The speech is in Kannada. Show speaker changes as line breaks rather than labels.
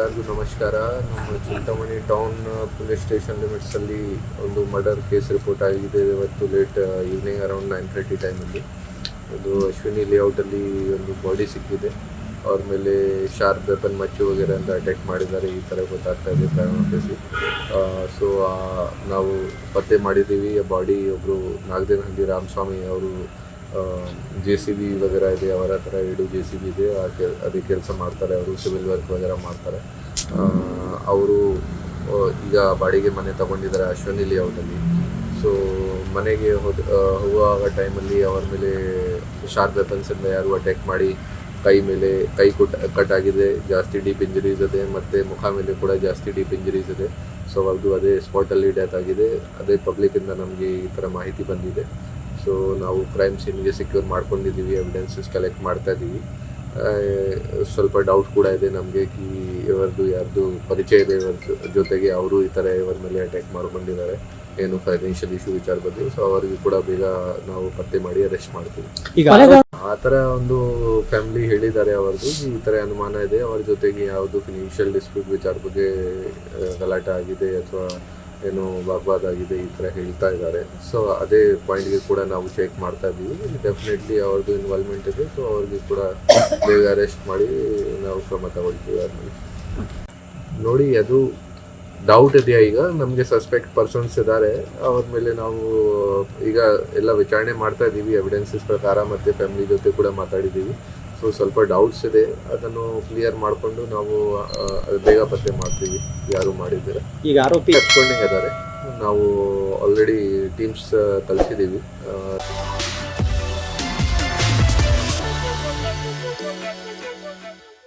ಎಲ್ಲರಿಗೂ ನಮಸ್ಕಾರ. ನಮ್ಮ ಚಿಂತಾಮಣಿ ಟೌನ್ ಪೊಲೀಸ್ ಸ್ಟೇಷನ್ ಲಿಮಿಟ್ಸಲ್ಲಿ ಒಂದು ಮರ್ಡರ್ ಕೇಸ್ ರಿಪೋರ್ಟ್ ಆಗಿದೆ ಇವತ್ತು late evening around nine thirty ಟೈಮಲ್ಲಿ ಒಂದು ಅಶ್ವಿನಿ ಲೇಔಟಲ್ಲಿ ಒಂದು ಬಾಡಿ ಸಿಕ್ಕಿದೆ. ಅವ್ರ ಮೇಲೆ ಶಾರ್ಪ್ ವೆಪನ್ ಮಚ್ಚು ವಗೇರೆ ಅಂತ ಅಟ್ಯಾಕ್ ಮಾಡಿದ್ದಾರೆ. ಈ ಥರ ಗೊತ್ತಾಗ್ತಾ ಇದೆ ಪ್ರಯಾಣಿಸಿ ಸೊ ನಾವು ಪತ್ತೆ ಮಾಡಿದ್ದೀವಿ. ಬಾಡಿ ಒಬ್ಬರು ನಾಗದೇನಹಳ್ಳಿ ರಾಮಸ್ವಾಮಿ ಅವರು ಜೆ ಸಿ ಬಿ ವಗೈರಹ ಇದೆ, ಅವರ ಹತ್ರ ಎರಡು ಜೆ ಸಿ ಬಿ ಇದೆ, ಆ ಕೆಲ ಅದೇ ಕೆಲಸ ಮಾಡ್ತಾರೆ ಅವರು ಸಿವಿಲ್ ವರ್ಕ್ ವಗೈರಹ ಮಾಡ್ತಾರೆ. ಅವರು ಈಗ ಬಾಡಿಗೆ ಮನೆ ತಗೊಂಡಿದ್ದಾರೆ ಅಶ್ವನಿ ಲೇಔಟಲ್ಲಿ ಸೊ ಮನೆಗೆ ಹೋದ ಹೋಗುವಾಗ ಟೈಮಲ್ಲಿ ಅವರ ಮೇಲೆ ಶಾರ್ಪ್ ವೆಪನ್ಸಿಂದ ಯಾರು ಅಟ್ಯಾಕ್ ಮಾಡಿ, ಕೈ ಮೇಲೆ, ಕೈ ಕುಟ್ ಕಟ್ ಆಗಿದೆ, ಜಾಸ್ತಿ ಡೀಪ್ ಇಂಜುರೀಸ್ ಇದೆ, ಮತ್ತು ಮುಖ ಮೇಲೆ ಕೂಡ ಜಾಸ್ತಿ ಡೀಪ್ ಇಂಜರೀಸ್ ಇದೆ. ಸೊ ಅದು ಅದೇ ಸ್ಪಾಟಲ್ಲಿ ಡೆತ್ ಆಗಿದೆ. ಅದೇ ಪಬ್ಲಿಕ್ಕಿಂದ ನಮಗೆ ಈ ಥರ ಮಾಹಿತಿ ಬಂದಿದೆ. ಸೊ ನಾವು ಕ್ರೈಮ್ ಸೀನ್ಗೆ ಸೆಕ್ಯೂರ್ ಮಾಡ್ಕೊಂಡಿದ್ದೀವಿ ಎವಿಡೆನ್ಸಸ್ ಕಲೆಕ್ಟ್ ಮಾಡ್ತಾ ಇದ್ದೀವಿ ಸ್ವಲ್ಪ ಡೌಟ್ ಕೂಡ ಇದೆ ನಮಗೆ ಕಿ ಇವರದು ಯಾರ್ದು ಪರಿಚಯ ಇದೆ ಇವರ ಜೊತೆಗೆ ಅವರು ಈ ಥರ ಇವರ ಮೇಲೆ ಅಟ್ಯಾಕ್ ಮಾಡ್ಕೊಂಡಿದ್ದಾರೆ. ಏನು ಫೈನಾನ್ಷಿಯಲ್ ಇಶ್ಯೂ ವಿಚಾರ ಬಗ್ಗೆ ಸೊ ಅವರಿಗೆ ಕೂಡ ಬೇಗ ನಾವು ಪತ್ತೆ ಮಾಡಿ ಅರೆಸ್ಟ್ ಮಾಡ್ತೀವಿ.
ಈಗ
ಆ ಥರ ಒಂದು ಫ್ಯಾಮಿಲಿ ಹೇಳಿದ್ದಾರೆ ಅವ್ರದ್ದು. ಈ ಥರ ಅನುಮಾನ ಇದೆ. ಅವ್ರ ಜೊತೆಗೆ ಯಾವುದು ಫಿನಾನ್ಷಿಯಲ್ ಡಿಸ್ಪ್ಯೂಟ್ ವಿಚಾರ ಬಗ್ಗೆ ಗಲಾಟೆ ಆಗಿದೆ ಅಥವಾ ಏನು ಆಗಿದೆ ಈ ಥರ ಹೇಳ್ತಾ ಇದ್ದಾರೆ. ಸೊ ಅದೇ ಪಾಯಿಂಟ್ಗೆ ಕೂಡ ನಾವು ಚೆಕ್ ಮಾಡ್ತಾ ಇದ್ದೀವಿ. ಡೆಫಿನೆಟ್ಲಿ ಅವ್ರದ್ದು ಇನ್ವಾಲ್ವ್ಮೆಂಟ್ ಇದೆ. ಸೊ ಅವ್ರಿಗೆ ಕೂಡ ಬೇಗ ಅರೆಸ್ಟ್ ಮಾಡಿ ನಾವು ಕ್ರಮ ತಗೊಳ್ತೀವಿ ನೋಡಿ, ಅದು ಡೌಟ್ ಇದೆಯಾ ಈಗ? ನಮಗೆ ಸಸ್ಪೆಕ್ಟ್ ಪರ್ಸನ್ಸ್ ಇದ್ದಾರೆ. ಅವ್ರ ಮೇಲೆ ನಾವು, ಈಗ ಎಲ್ಲ ವಿಚಾರಣೆ ಮಾಡ್ತಾ ಇದ್ದೀವಿ ಎವಿಡೆನ್ಸಸ್ ಪ್ರಕಾರ ಮತ್ತು ಫ್ಯಾಮಿಲಿ ಜೊತೆ ಕೂಡ ಮಾತಾಡಿದ್ದೀವಿ. ಸೊ ಸ್ವಲ್ಪ ಡೌಟ್ಸ್ ಇದೆ. ಅದನ್ನು ಕ್ಲಿಯರ್ ಮಾಡಿಕೊಂಡು ನಾವು ಬೇಗ ಪತ್ತೆ ಮಾಡ್ತೀವಿ ಯಾರು ಮಾಡಿದ್ದೀರಾ.
ಈಗ ಆರೋಪಿ
ಇದ್ದಾರೆ. ನಾವು ಆಲ್ರೆಡಿ ಟೀಮ್ಸ್ ಕಲಿಸಿದ್ದೀವಿ